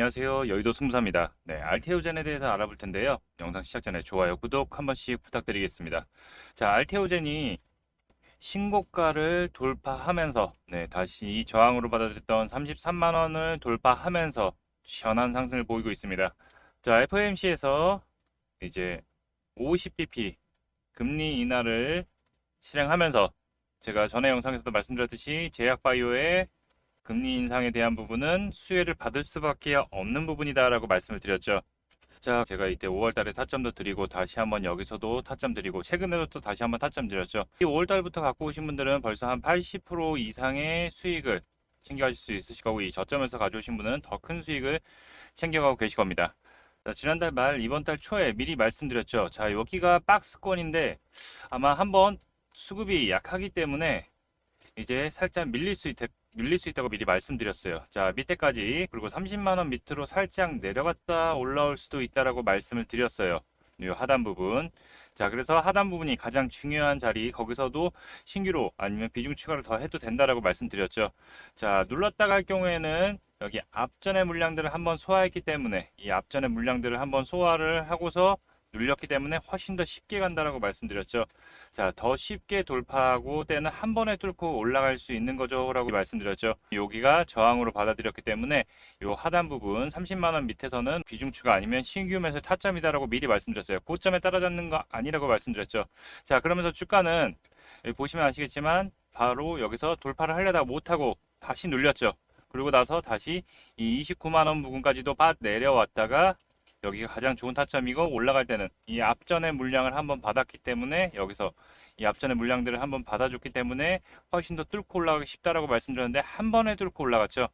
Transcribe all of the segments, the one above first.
안녕하세요. 여의도 승무사입니다. 네, 알테오젠에 대해서 알아볼 텐데요. 영상 시작 전에 좋아요, 구독 한 번씩 부탁드리겠습니다. 자, 알테오젠이 신고가를 돌파하면서 네, 다시 이 저항으로 받아들였던 33만 원을 돌파하면서 시원한 상승을 보이고 있습니다. 자, FOMC에서 이제 50bp 금리 인하를 실행하면서 제가 전에 영상에서도 말씀드렸듯이 제약바이오의 금리 인상에 대한 부분은 수혜를 받을 수밖에 없는 부분이다라고 말씀을 드렸죠. 자, 제가 이때 5월 달에 타점도 드리고 다시 한번 여기서도 타점 드리고 최근에도 또 다시 한번 타점 드렸죠. 이 5월 달부터 갖고 오신 분들은 벌써 한 80% 이상의 수익을 챙겨가실 수 있으실 거고 이 저점에서 가져오신 분은 더 큰 수익을 챙겨가고 계실 겁니다. 자, 지난달 말 이번 달 초에 미리 말씀드렸죠. 자, 여기가 박스권인데 아마 한번 수급이 약하기 때문에 이제 살짝 밀릴 수 있, 밀릴 수 있다고 미리 말씀드렸어요. 자, 밑에까지 그리고 30만 원 밑으로 살짝 내려갔다 올라올 수도 있다라고 말씀을 드렸어요. 이 하단 부분. 자, 그래서 하단 부분이 가장 중요한 자리, 거기서도 신규로 아니면 비중 추가를 더 해도 된다라고 말씀드렸죠. 자, 눌렀다가 할 경우에는 여기 앞전의 물량들을 한번 소화했기 때문에 이 앞전의 물량들을 한번 소화를 하고서 눌렸기 때문에 훨씬 더 쉽게 간다라고 말씀드렸죠. 자, 더 쉽게 돌파하고 때는 한 번에 뚫고 올라갈 수 있는 거죠라고 말씀드렸죠. 여기가 저항으로 받아들였기 때문에 요 하단 부분 30만 원 밑에서는 비중추가 아니면 신규 매수 타점이다라고 미리 말씀드렸어요. 고점에 따라잡는 거 아니라고 말씀드렸죠. 자, 그러면서 주가는 여기 보시면 아시겠지만 바로 여기서 돌파를 하려다가 못하고 다시 눌렸죠. 그리고 나서 다시 이 29만 원 부분까지도 빠 내려왔다가 여기가 가장 좋은 타점이고 올라갈 때는 이 앞전의 물량을 한번 받았기 때문에 여기서 이 앞전의 물량들을 한번 받아줬기 때문에 훨씬 더 뚫고 올라가기 쉽다라고 말씀드렸는데 한 번에 뚫고 올라갔죠.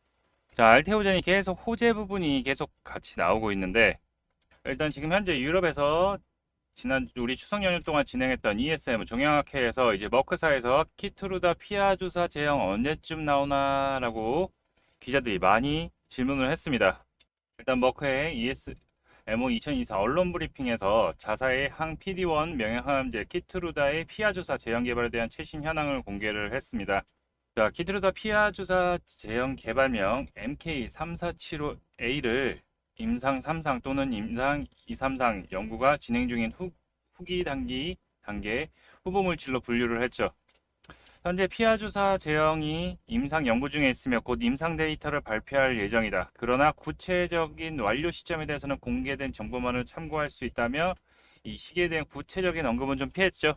자, 알테오젠이 계속 호재 부분이 계속 같이 나오고 있는데 일단 지금 현재 유럽에서 지난 우리 추석 연휴 동안 진행했던 ESM 종양학회에서 이제 머크사에서 키트루다 피아 주사 제형 언제쯤 나오나라고 기자들이 많이 질문을 했습니다. 일단 머크의 ES MO 2024 언론 브리핑에서 자사의 항 PD1 명예항암제 키트루다의 피하 주사 제형 개발에 대한 최신 현황을 공개를 했습니다. 자, 키트루다 피하 주사 제형 개발명 MK3475A를 임상 3상 또는 임상 233 연구가 진행 중인 후, 후기 단기 단계 후보 물질로 분류를 했죠. 현재 피하 주사 제형이 임상 연구 중에 있으며 곧 임상 데이터를 발표할 예정이다. 그러나 구체적인 완료 시점에 대해서는 공개된 정보만을 참고할 수 있다며 이 시기에 대한 구체적인 언급은 좀 피했죠.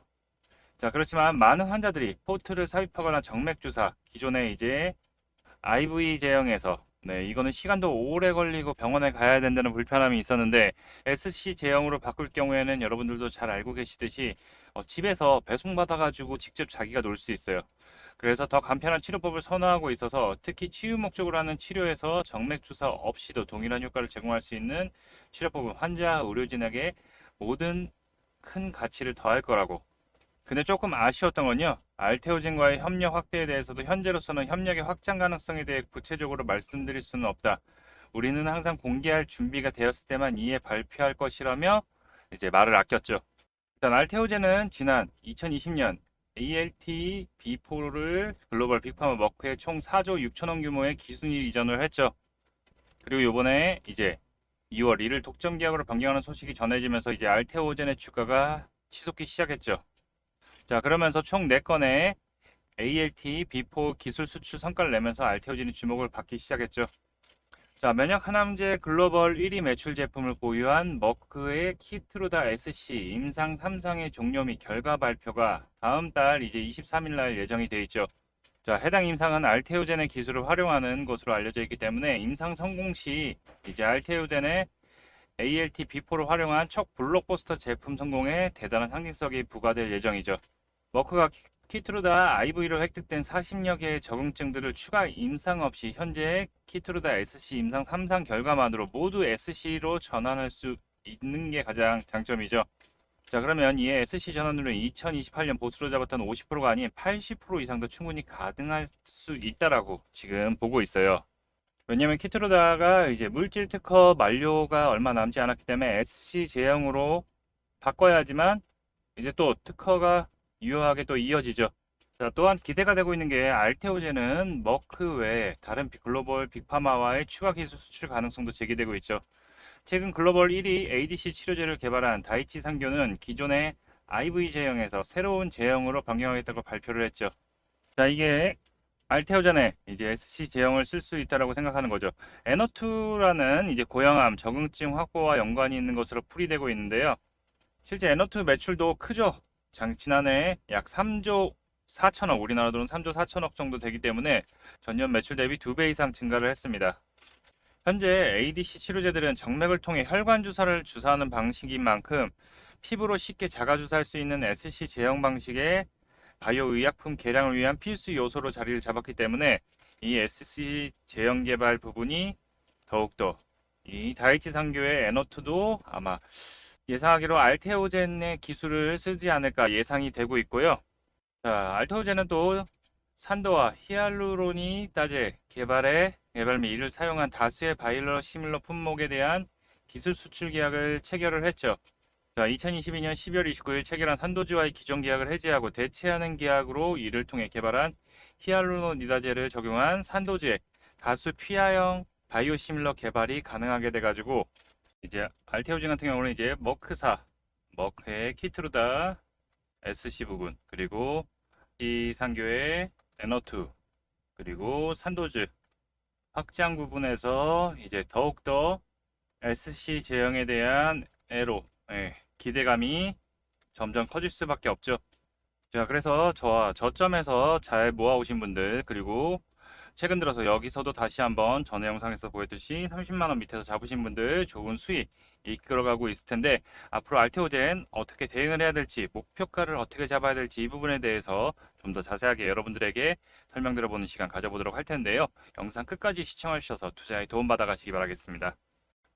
자, 그렇지만 많은 환자들이 포트를 삽입하거나 정맥 주사, 기존에 이제 IV 제형에서 네, 이거는 시간도 오래 걸리고 병원에 가야 된다는 불편함이 있었는데 SC 제형으로 바꿀 경우에는 여러분들도 잘 알고 계시듯이 어, 집에서 배송받아가지고 직접 자기가 놀 수 있어요. 그래서 더 간편한 치료법을 선호하고 있어서 특히 치유 목적으로 하는 치료에서 정맥 주사 없이도 동일한 효과를 제공할 수 있는 치료법은 환자, 의료진에게 모든 큰 가치를 더할 거라고. 근데 조금 아쉬웠던 건요. 알테오젠과의 협력 확대에 대해서도 현재로서는 협력의 확장 가능성에 대해 구체적으로 말씀드릴 수는 없다. 우리는 항상 공개할 준비가 되었을 때만 이에 발표할 것이라며 이제 말을 아꼈죠. 일단 알테오젠은 지난 2020년 ALT B4를 글로벌 빅파마 머크에 총 4조 6천원 규모의 기순위 이전을 했죠. 그리고 요번에 이제 2월 1일 독점 계약으로 변경하는 소식이 전해지면서 이제 알테오젠의 주가가 치솟기 시작했죠. 자, 그러면서 총 4건의 ALT B4 기술 수출 성과를 내면서 알테오젠이 주목을 받기 시작했죠. 자, 면역 항암제 글로벌 1위 매출 제품을 보유한 머크의 키트루다 SC 임상 3상의 종료 및 결과 발표가 다음 달 이제 23일 날 예정이 되어 있죠. 자, 해당 임상은 알테오젠의 기술을 활용하는 것으로 알려져 있기 때문에 임상 성공 시 이제 알테오젠의 ALT B4를 활용한 첫 블록버스터 제품 성공에 대단한 상징성이 부과될 예정이죠. 머크가 키트루다 IV로 획득된 40여 개의 적응증들을 추가 임상 없이 현재 키트루다 SC 임상 3상 결과만으로 모두 SC로 전환할 수 있는 게 가장 장점이죠. 자 그러면 이에 SC 전환율은 2028년 보수로 잡았던 50%가 아닌 80% 이상도 충분히 가능할 수 있다라고 지금 보고 있어요. 왜냐면 키트루다가 이제 물질 특허 만료가 얼마 남지 않았기 때문에 SC 제형으로 바꿔야 하지만 이제 또 특허가 유효하게 또 이어지죠. 자, 또한 기대가 되고 있는 게 알테오제는 머크 외에 다른 빅- 글로벌 빅파마와의 추가 기술 수출 가능성도 제기되고 있죠. 최근 글로벌 1위 ADC 치료제를 개발한 다이치 상교는 기존의 IV 제형에서 새로운 제형으로 변경하겠다고 발표를 했죠. 자, 이게 알테오전에 이제 SC 제형을 쓸 수 있다라고 생각하는 거죠. 에너투라는 이제 고형암 적응증 확보와 연관이 있는 것으로 풀이되고 있는데요. 실제 에너투 매출도 크죠. 장, 지난해 약 3조 4천억, 우리나라 돈 3조 4천억 정도 되기 때문에 전년 매출 대비 2배 이상 증가를 했습니다. 현재 ADC 치료제들은 정맥을 통해 혈관 주사를 주사하는 방식인 만큼 피부로 쉽게 자가 주사할 수 있는 SC 제형 방식의 바이오 의약품 개량을 위한 필수 요소로 자리를 잡았기 때문에 이 SC 제형 개발 부분이 더욱더 이 다이치 상교의 에너트도 아마 예상하기로 알테오젠의 기술을 쓰지 않을까 예상이 되고 있고요. 자, 알테오젠은 또 산도와 히알루로니다제 개발에 개발 및 이를 사용한 다수의 바이러 시밀러 품목에 대한 기술 수출 계약을 체결을 했죠. 자, 2022년 12월 29일 체결한 산도주와의 기존 계약을 해지하고 대체하는 계약으로 이를 통해 개발한 히알루로니다제를 적용한 산도제 다수 피하형 바이오 시밀러 개발이 가능하게 돼가지고 이제 알테오진 같은 경우는 이제 머크사, 머크의 키트루다, SC 부분 그리고 이 상교의 에너투 그리고 산도즈. 확장 부분에서 이제 더욱더 SC 제형에 대한 애로 예, 기대감이 점점 커질 수밖에 없죠. 자, 그래서 저와 저점에서 잘 모아오신 분들 그리고 최근 들어서 여기서도 다시 한번 전에 영상에서 보였듯이 30만 원 밑에서 잡으신 분들 좋은 수익 이끌어가고 있을 텐데 앞으로 알테오젠 어떻게 대응을 해야 될지 목표가를 어떻게 잡아야 될지 이 부분에 대해서 좀 더 자세하게 여러분들에게 설명드려보는 시간 가져보도록 할 텐데요. 영상 끝까지 시청해 주셔서 투자에 도움받아 가시기 바라겠습니다.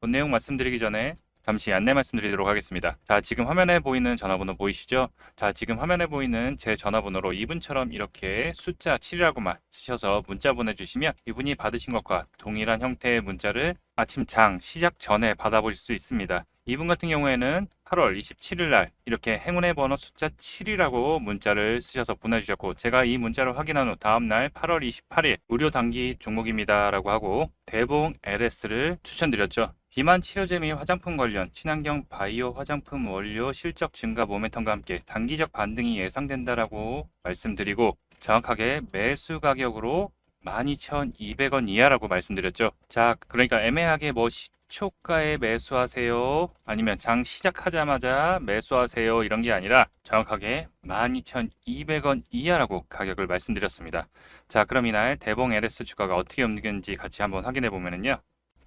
본 내용 말씀드리기 전에 잠시 안내 말씀드리도록 하겠습니다. 자, 지금 화면에 보이는 전화번호 보이시죠? 자, 지금 화면에 보이는 제 전화번호로 이분처럼 이렇게 숫자 7이라고만 쓰셔서 문자 보내주시면 이분이 받으신 것과 동일한 형태의 문자를 아침 장 시작 전에 받아보실 수 있습니다. 이분 같은 경우에는 8월 27일 날 이렇게 행운의 번호 숫자 7이라고 문자를 쓰셔서 보내주셨고 제가 이 문자를 확인한 후 다음 날 8월 28일 무료 단기 종목입니다라고 하고 대봉 LS를 추천드렸죠. 비만 치료제 및 화장품 관련 친환경 바이오 화장품 원료 실적 증가 모멘텀과 함께 단기적 반등이 예상된다라고 말씀드리고 정확하게 매수 가격으로 12,200원 이하라고 말씀드렸죠. 자, 그러니까 애매하게 뭐 시초가에 매수하세요. 아니면 장 시작하자마자 매수하세요. 이런 게 아니라 정확하게 12,200원 이하라고 가격을 말씀드렸습니다. 자, 그럼 이날 대봉 LS 주가가 어떻게 움직였는지 같이 한번 확인해 보면은요.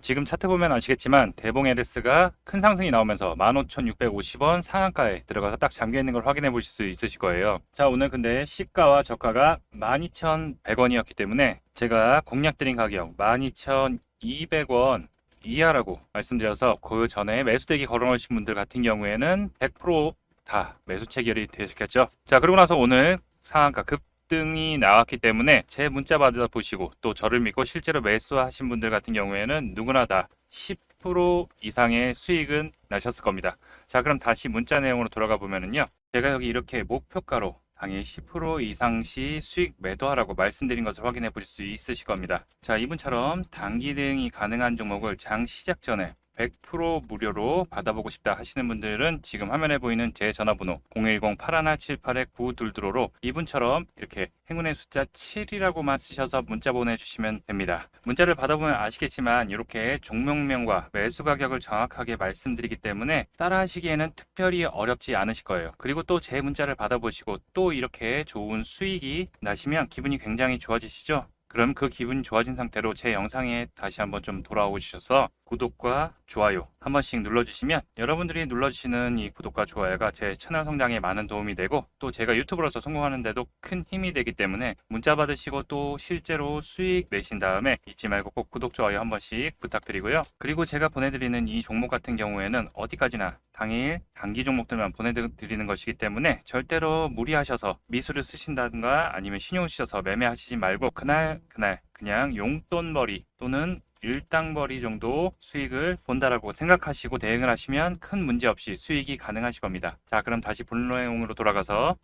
지금 차트 보면 아시겠지만 대봉 LS가 큰 상승이 나오면서 15,650원 상한가에 들어가서 딱 잠겨 있는 걸 확인해 보실 수 있으실 거예요. 자, 오늘 근데 시가와 저가가 12,100원이었기 때문에 제가 공략드린 가격 12,200원 이하라고 말씀드려서 그 전에 매수대기 걸어놓으신 분들 같은 경우에는 100%다 매수 체결이 되셨겠죠. 자, 그러고 나서 오늘 상한가 급 등이 나왔기 때문에 제 문자 받아 보시고 또 저를 믿고 실제로 매수하신 분들 같은 경우에는 누구나 다 10% 이상의 수익은 나셨을 겁니다. 자, 그럼 다시 문자 내용으로 돌아가 보면은요. 제가 여기 이렇게 목표가로 당일 10% 이상 시 수익 매도하라고 말씀드린 것을 확인해 보실 수 있으실 겁니다. 자, 이분처럼 단기 대응이 가능한 종목을 장 시작 전에 100% 무료로 받아보고 싶다 하시는 분들은 지금 화면에 보이는 제 전화번호 010-8178-9222로 이분처럼 이렇게 행운의 숫자 7이라고만 쓰셔서 문자 보내주시면 됩니다. 문자를 받아보면 아시겠지만 이렇게 종목명과 매수 가격을 정확하게 말씀드리기 때문에 따라 하시기에는 특별히 어렵지 않으실 거예요. 그리고 또 제 문자를 받아보시고 또 이렇게 좋은 수익이 나시면 기분이 굉장히 좋아지시죠? 그럼 그 기분 좋아진 상태로 제 영상에 다시 한번 좀 돌아오셔서 구독과 좋아요 한 번씩 눌러주시면 여러분들이 눌러주시는 이 구독과 좋아요가 제 채널 성장에 많은 도움이 되고 또 제가 유튜브로서 성공하는데도 큰 힘이 되기 때문에 문자 받으시고 또 실제로 수익 내신 다음에 잊지 말고 꼭 구독, 좋아요 한 번씩 부탁드리고요. 그리고 제가 보내드리는 이 종목 같은 경우에는 어디까지나 당일 단기 종목들만 보내드리는 것이기 때문에 절대로 무리하셔서 미수를 쓰신다든가 아니면 신용 쓰셔서 매매하시지 말고 그날 그날 그냥 용돈벌이 또는 일당벌이 정도 수익을 본다라고 생각하시고 대응을 하시면 큰 문제 없이 수익이 가능하실 겁니다. 자, 그럼 다시 본론 내용으로 돌아가서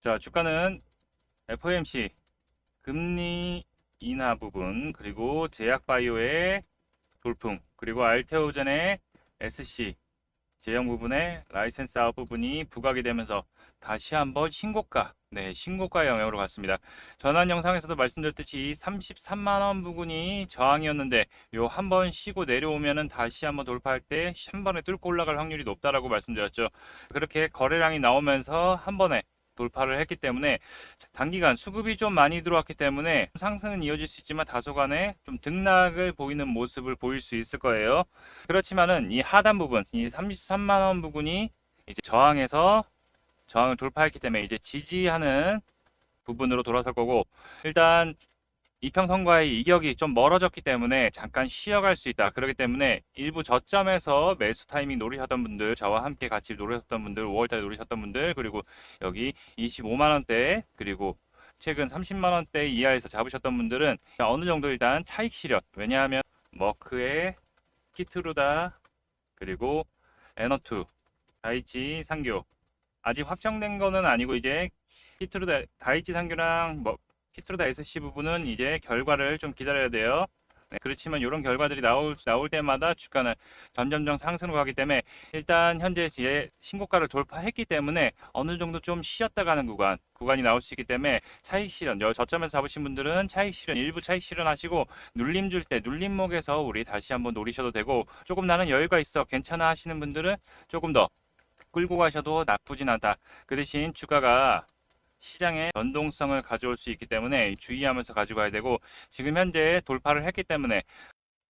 자, 주가는 FOMC 금리 인하 부분 그리고 제약바이오의 돌풍 그리고 알테오젠의 SC 제형 부분의 라이센스 아웃 부분이 부각이 되면서 다시 한번 신고가 네 신고가 영역으로 갔습니다. 전환 영상에서도 말씀드렸듯이 33만 원 부분이 저항이었는데 요 한 번 쉬고 내려오면은 다시 한번 돌파할 때 한 번에 뚫고 올라갈 확률이 높다라고 말씀드렸죠. 그렇게 거래량이 나오면서 한 번에 돌파를 했기 때문에 단기간 수급이 좀 많이 들어왔기 때문에 상승은 이어질 수 있지만 다소간에 좀 등락을 보이는 모습을 보일 수 있을 거예요. 그렇지만은 이 하단 부분, 이 33만 원 부분이 이제 저항에서 저항을 돌파했기 때문에 이제 지지하는 부분으로 돌아설 거고 일단 이평선과의 이격이 좀 멀어졌기 때문에 잠깐 쉬어갈 수 있다. 그렇기 때문에 일부 저점에서 매수 타이밍 노리셨던 분들, 저와 함께 같이 노리셨던 분들, 5월달에 노리셨던 분들, 그리고 여기 25만 원대, 그리고 최근 30만 원대 이하에서 잡으셨던 분들은 어느 정도 일단 차익 실현. 왜냐하면 머크의 키트루다, 그리고 에너투, 다이치 상교 아직 확정된 거는 아니고 이제 키트루다, 다이치 상교랑 뭐 키트로다 SC 부분은 이제 결과를 좀 기다려야 돼요. 네, 그렇지만 이런 결과들이 나올, 나올 때마다 주가는 점점점 상승으로 가기 때문에 일단 현재 제 신고가를 돌파했기 때문에 어느 정도 좀 쉬었다 가는 구간, 구간이 나올 수 있기 때문에 차익 실현, 여 저점에서 잡으신 분들은 차익 실현, 일부 차익 실현하시고 눌림 줄 때 눌림목에서 우리 다시 한번 노리셔도 되고 조금 나는 여유가 있어 괜찮아 하시는 분들은 조금 더 끌고 가셔도 나쁘진 않다. 그 대신 주가가 시장의 변동성을 가져올 수 있기 때문에 주의하면서 가져가야 되고 지금 현재 돌파를 했기 때문에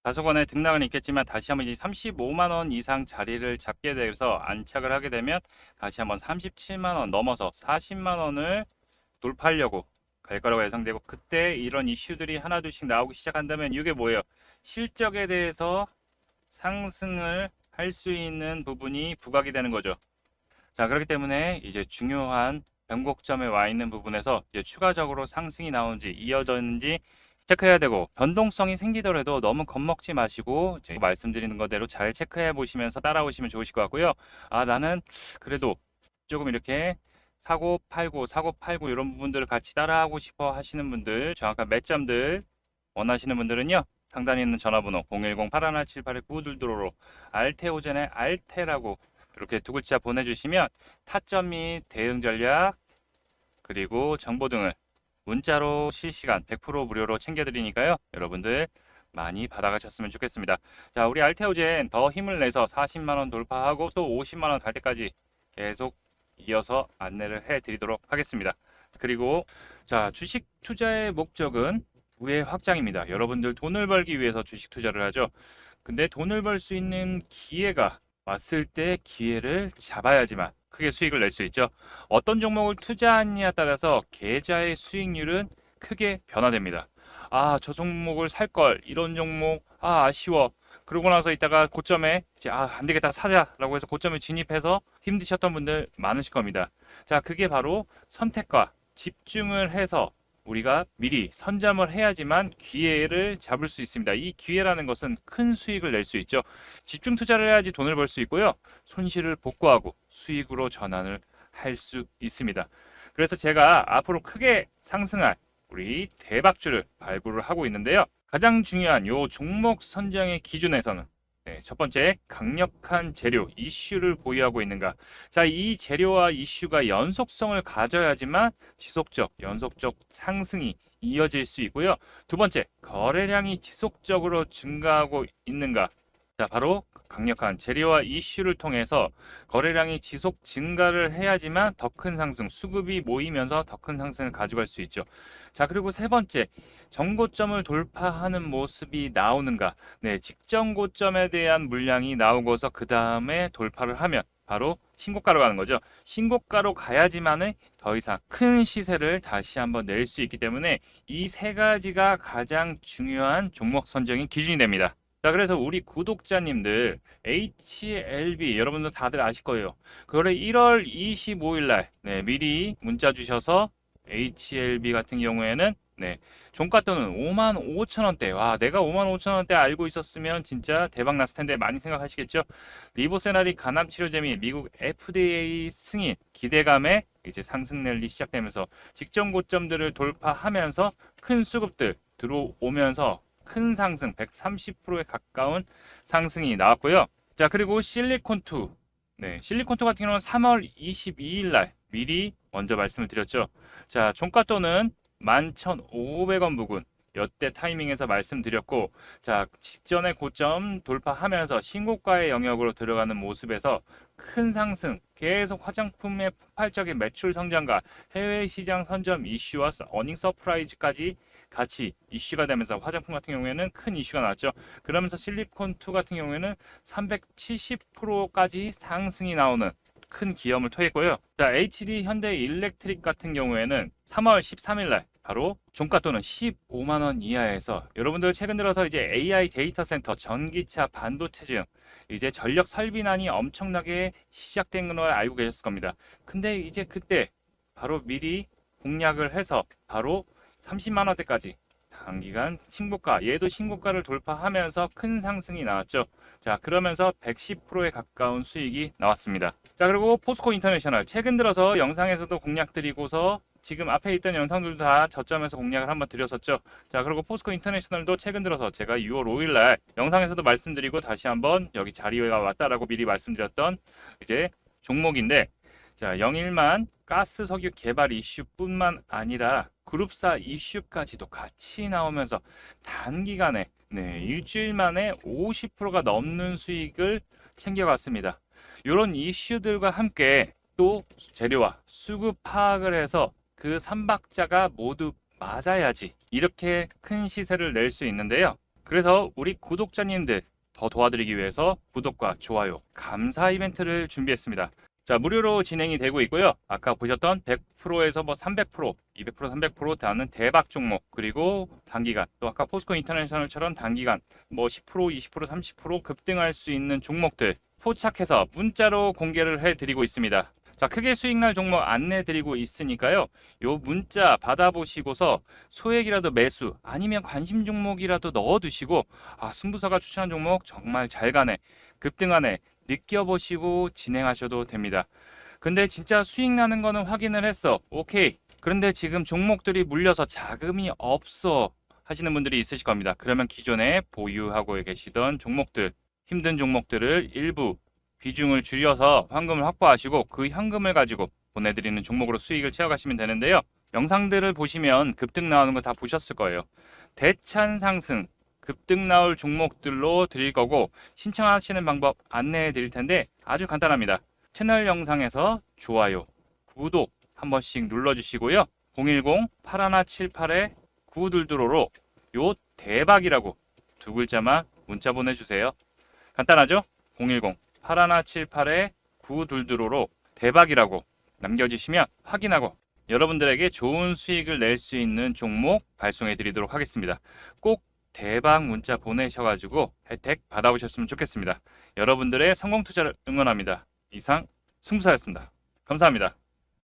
다소간의 등락은 있겠지만 다시 한번 이제 35만 원 이상 자리를 잡게 돼서 안착을 하게 되면 다시 한번 37만 원 넘어서 40만 원을 돌파하려고 갈 거라고 예상되고 그때 이런 이슈들이 하나 둘씩 나오기 시작한다면 이게 뭐예요? 실적에 대해서 상승을 할 수 있는 부분이 부각이 되는 거죠. 자, 그렇기 때문에 이제 중요한 변곡점에 와 있는 부분에서 이제 추가적으로 상승이 나오는지 이어졌는지 체크해야 되고 변동성이 생기더라도 너무 겁먹지 마시고 말씀드리는 거대로 잘 체크해 보시면서 따라오시면 좋으실 것 같고요. 아 나는 그래도 조금 이렇게 사고 팔고 사고 팔고 이런 부분들을 같이 따라하고 싶어 하시는 분들 정확한 매점들 원하시는 분들은요. 상단에 있는 전화번호 010-8187-81922로 알테오젠의 알테라고 이렇게 두 글자 보내주시면 타점 및 대응 전략 그리고 정보 등을 문자로 실시간 100% 무료로 챙겨드리니까요. 여러분들 많이 받아가셨으면 좋겠습니다. 자, 우리 알테오젠 더 힘을 내서 40만원 돌파하고 또 50만원 갈 때까지 계속 이어서 안내를 해드리도록 하겠습니다. 그리고 자, 주식 투자의 목적은 부의 확장입니다. 여러분들 돈을 벌기 위해서 주식 투자를 하죠. 근데 돈을 벌 수 있는 기회가 왔을 때 기회를 잡아야지만 크게 수익을 낼 수 있죠. 어떤 종목을 투자하느냐에 따라서 계좌의 수익률은 크게 변화됩니다. 아, 저 종목을 살 걸. 이런 종목, 아, 아쉬워. 그러고 나서 이따가 고점에 이제 아, 안 되겠다. 사자라고 해서 고점에 진입해서 힘드셨던 분들 많으실 겁니다. 자, 그게 바로 선택과 집중을 해서 우리가 미리 선점을 해야지만 기회를 잡을 수 있습니다. 이 기회라는 것은 큰 수익을 낼 수 있죠. 집중 투자를 해야지 돈을 벌 수 있고요. 손실을 복구하고 수익으로 전환을 할 수 있습니다. 그래서 제가 앞으로 크게 상승할 우리 대박주를 발굴을 하고 있는데요. 가장 중요한 요 종목 선정의 기준에서는 네, 첫 번째 강력한 재료 이슈를 보유하고 있는가. 자, 이 재료와 이슈가 연속성을 가져야지만 지속적 연속적 상승이 이어질 수 있고요. 두 번째 거래량이 지속적으로 증가하고 있는가. 자, 바로 강력한 재료와 이슈를 통해서 거래량이 지속 증가를 해야지만 더 큰 상승, 수급이 모이면서 더 큰 상승을 가져갈 수 있죠. 자, 그리고 세 번째, 정고점을 돌파하는 모습이 나오는가. 네, 직전 고점에 대한 물량이 나오고서 그 다음에 돌파를 하면 바로 신고가로 가는 거죠. 신고가로 가야지만은 더 이상 큰 시세를 다시 한번 낼 수 있기 때문에 이 세 가지가 가장 중요한 종목 선정의 기준이 됩니다. 자, 그래서 우리 구독자님들 HLB 여러분들 다들 아실 거예요. 그거를 1월 25일 날 네, 미리 문자 주셔서 HLB 같은 경우에는 네. 종가 또는 5만 5천 원대. 와, 내가 5만 5천 원대 알고 있었으면 진짜 대박 났을 텐데 많이 생각하시겠죠? 리보세나리 간암 치료제미 미국 FDA 승인 기대감에 이제 상승 랠리 시작되면서 직전 고점들을 돌파하면서 큰 수급들 들어오면서 큰 상승 130%에 가까운 상승이 나왔고요. 자, 그리고 실리콘2. 네, 실리콘2 같은 경우는 3월 22일 날 미리 먼저 말씀을 드렸죠. 자, 종가 또는 11,500원 부근 여태 타이밍에서 말씀드렸고 자 직전의 고점 돌파하면서 신고가의 영역으로 들어가는 모습에서 큰 상승 계속 화장품의 폭발적인 매출 성장과 해외 시장 선점 이슈와 어닝 서프라이즈까지 같이 이슈가 되면서 화장품 같은 경우에는 큰 이슈가 나왔죠. 그러면서 실리콘2 같은 경우에는 370%까지 상승이 나오는 큰 기염을 토했고요. 자, HD 현대 일렉트릭 같은 경우에는 3월 13일 날 바로 종가 또는 15만 원 이하에서 여러분들 최근 들어서 이제 AI 데이터 센터, 전기차, 반도체 등 이제 전력 설비난이 엄청나게 시작된 걸 알고 계셨을 겁니다. 근데 이제 그때 바로 미리 공략을 해서 바로 30만 원대까지 단기간 신고가, 얘도 신고가를 돌파하면서 큰 상승이 나왔죠. 자, 그러면서 110%에 가까운 수익이 나왔습니다. 자, 그리고 포스코 인터내셔널 최근 들어서 영상에서도 공략 드리고서 지금 앞에 있던 영상들도 다 저점에서 공략을 한번 드렸었죠. 자, 그리고 포스코 인터내셔널도 최근 들어서 제가 6월 5일 날 영상에서도 말씀드리고 다시 한번 여기 자리가 왔다라고 미리 말씀드렸던 이제 종목인데 자, 영일만 가스 석유 개발 이슈뿐만 아니라 그룹사 이슈까지도 같이 나오면서 단기간에 네, 일주일 만에 50%가 넘는 수익을 챙겨갔습니다. 이런 이슈들과 함께 또 재료와 수급 파악을 해서 그 삼박자가 모두 맞아야지 이렇게 큰 시세를 낼 수 있는데요. 그래서 우리 구독자님들 더 도와드리기 위해서 구독과 좋아요, 감사 이벤트를 준비했습니다. 자, 무료로 진행이 되고 있고요. 아까 보셨던 100%에서 뭐 300%, 200%, 300% 다는 대박 종목, 그리고 단기간, 또 아까 포스코 인터내셔널처럼 단기간 뭐 10%, 20%, 30% 급등할 수 있는 종목들 포착해서 문자로 공개를 해드리고 있습니다. 자, 크게 수익 날 종목 안내 드리고 있으니까요. 요 문자 받아보시고서 소액이라도 매수 아니면 관심 종목이라도 넣어두시고 아, 승부사가 추천한 종목 정말 잘 가네, 급등하네 느껴보시고 진행하셔도 됩니다. 근데 진짜 수익 나는 거는 확인을 했어. 오케이. 그런데 지금 종목들이 물려서 자금이 없어 하시는 분들이 있으실 겁니다. 그러면 기존에 보유하고 계시던 종목들, 힘든 종목들을 일부 비중을 줄여서 현금을 확보하시고 그 현금을 가지고 보내드리는 종목으로 수익을 채워가시면 되는데요. 영상들을 보시면 급등 나오는 거 다 보셨을 거예요. 대찬 상승, 급등 나올 종목들로 드릴 거고 신청하시는 방법 안내해 드릴 텐데 아주 간단합니다. 채널 영상에서 좋아요, 구독 한 번씩 눌러주시고요. 010-8178에 922로로 요 대박이라고 두 글자만 문자 보내주세요. 간단하죠? 010-8178에 922로로 대박이라고 남겨주시면 확인하고 여러분들에게 좋은 수익을 낼 수 있는 종목 발송해 드리도록 하겠습니다. 꼭 대박 문자 보내셔가지고 혜택 받아보셨으면 좋겠습니다. 여러분들의 성공 투자를 응원합니다. 이상 승부사였습니다. 감사합니다.